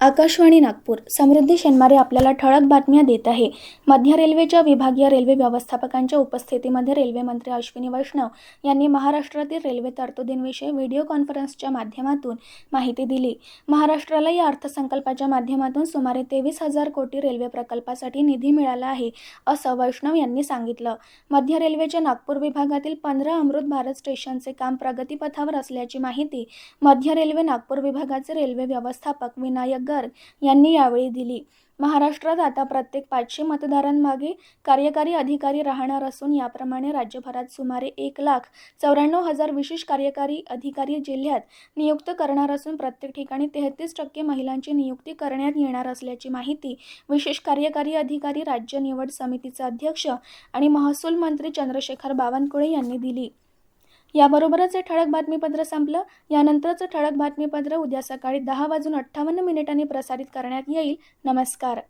आकाशवाणी नागपूर. समृद्धी शेनमारे आपल्याला ठळक बातम्या देत आहे. मध्य रेल्वेच्या विभागीय रेल्वे व्यवस्थापकांच्या उपस्थितीमध्ये रेल्वे मंत्री अश्विनी वैष्णव यांनी महाराष्ट्रातील रेल्वे तरतुदींविषयी व्हिडिओ कॉन्फरन्सच्या माध्यमातून माहिती दिली. महाराष्ट्राला या अर्थसंकल्पाच्या माध्यमातून सुमारे तेवीस हजार कोटी रेल्वे प्रकल्पासाठी निधी मिळाला आहे असं वैष्णव यांनी सांगितलं. मध्य रेल्वेच्या नागपूर विभागातील पंधरा अमृत भारत स्टेशनचे काम प्रगतीपथावर असल्याची माहिती मध्य रेल्वे नागपूर विभागाचे रेल्वे व्यवस्थापक विनायक गर्ग यांनी यावेळी दिली. महाराष्ट्रात आता प्रत्येक पाचशे मतदारांमागे कार्यकारी अधिकारी राहणार असून याप्रमाणे राज्यभरात सुमारे एक लाख चौऱ्याण्णव हजार विशेष कार्यकारी अधिकारी जिल्ह्यात नियुक्त करणार असून प्रत्येक ठिकाणी तेहतीस टक्के महिलांची नियुक्ती करण्यात येणार असल्याची माहिती विशेष कार्यकारी अधिकारी राज्य निवड समितीचे अध्यक्ष आणि महसूल मंत्री चंद्रशेखर बावनकुळे यांनी दिली. याबरोबरच हे ठळक बातमीपत्र संपलं. यानंतरचं ठळक बातमीपत्र उद्या सकाळी दहा वाजून अठ्ठावन्न मिनिटांनी प्रसारित करण्यात येईल. नमस्कार.